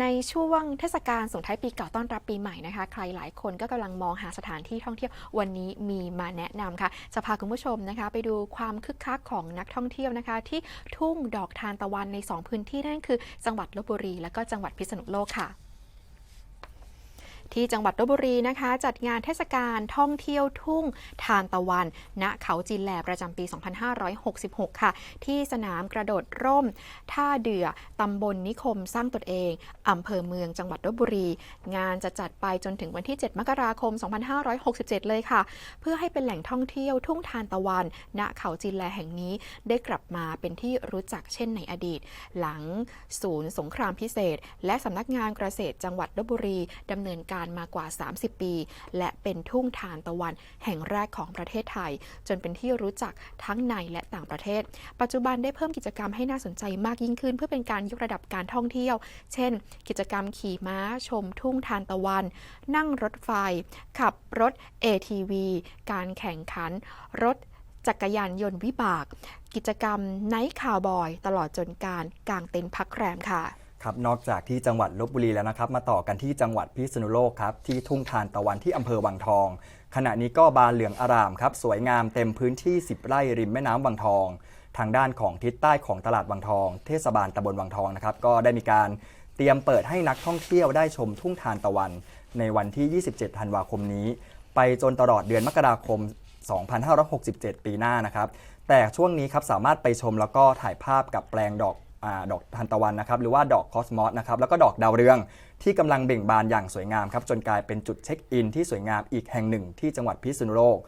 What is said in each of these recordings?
ในช่วงเทศกาลส่งท้ายปีเก่าต้อนรับปีใหม่นะคะ ใครหลายคนก็กำลังมองหาสถานที่ท่องเที่ยววันนี้มีมาแนะนำค่ะ จะพาคุณผู้ชมนะคะ ไปดูความคึกคักของนักท่องเที่ยวนะคะ ที่ทุ่งดอกทานตะวันใน 2 พื้นที่นั่นคือ จังหวัดลบบุรี และก็จังหวัดพิษณุโลกค่ะ ที่จังหวัดลบบุรีนะคะ จัดงานเทศกาลท่องเที่ยวทุ่งทานตะวัน ณเขาจีนแลประจำปี 2566 ค่ะ ที่สนามกระโดดร่ม ท่าเดือตำบลนิคมสร้างตนเองอำเภอเมืองจังหวัดลบบุรี งานจะจัดไปจนถึงวันที่ 7 มกราคม 2567 เลยค่ะ เพื่อให้เป็นแหล่งท่องเที่ยวทุ่งทานตะวัน ณเขาจีนแลแห่งนี้ได้กลับมาเป็นที่รู้จักเช่นในอดีต หลังศูนย์สงครามพิเศษ และสำนักงานเกษตรจังหวัดลบบุรีดำเนินการมากว่า 30 ปี และเป็นทุ่งทานตะวันแห่งแรกของประเทศไทย จนเป็นที่รู้จักทั้งในและต่างประเทศ ปัจจุบันได้เพิ่มกิจกรรมให้น่าสนใจมากยิ่งขึ้น เพื่อเป็นการยกระดับการท่องเที่ยว เช่น กิจกรรมขี่ม้า ชมทุ่งทานตะวัน นั่งรถไฟ ขับรถ ATV การแข่งขัน รถจักรยานยนต์วิบาก กิจกรรมไนท์คาวบอย ตลอดจนการกางเต็นท์พักแรมค่ะ ครับนอกจากที่จังหวัดลบบุรีแล้วนะครับ มาต่อกันที่จังหวัดพิษณุโลกครับที่ทุ่งทานตะวันที่อำเภอวังทอง ขณะนี้ก็บานเหลืองอารามครับสวยงามเต็มพื้นที่ 10 ไร่ริมแม่น้ำวังทอง ทางด้านของทิศใต้ของตลาดวังทอง เทศบาลตำบลวังทองนะครับก็ได้มีการเตรียมเปิดให้นักท่องเที่ยวได้ชมทุ่งทานตะวัน ในวันที่ 27 ธันวาคมนี้ ไปจนตลอดเดือนมกราคม 2567 ปีหน้านะครับแต่ช่วงนี้ครับสามารถไปชมแล้วก็ถ่ายภาพกับแปลงดอก ดอกทานตะวันนะครับหรือว่าดอกคอสมอสนะครับแล้วก็ดอกดาวเรืองที่กำลังเบ่งบานอย่างสวยงามครับจนกลายเป็นจุดเช็คอินที่สวยงามอีกแห่งหนึ่งที่จังหวัดพิษณุโลก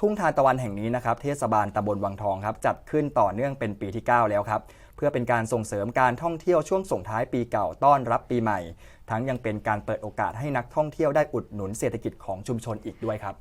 ทุ่งทานตะวันแห่งนี้นะครับเทศบาลตำบลวังทองครับจัดขึ้นต่อเนื่องเป็นปีที่ 9 แล้วครับเพื่อเป็นการส่งเสริมการท่องเที่ยวช่วงส่งท้ายปีเก่าต้อนรับปีใหม่ ทั้งยังเป็นการเปิดโอกาสให้นักท่องเที่ยวได้อุดหนุนเศรษฐกิจของชุมชนอีกด้วยครับ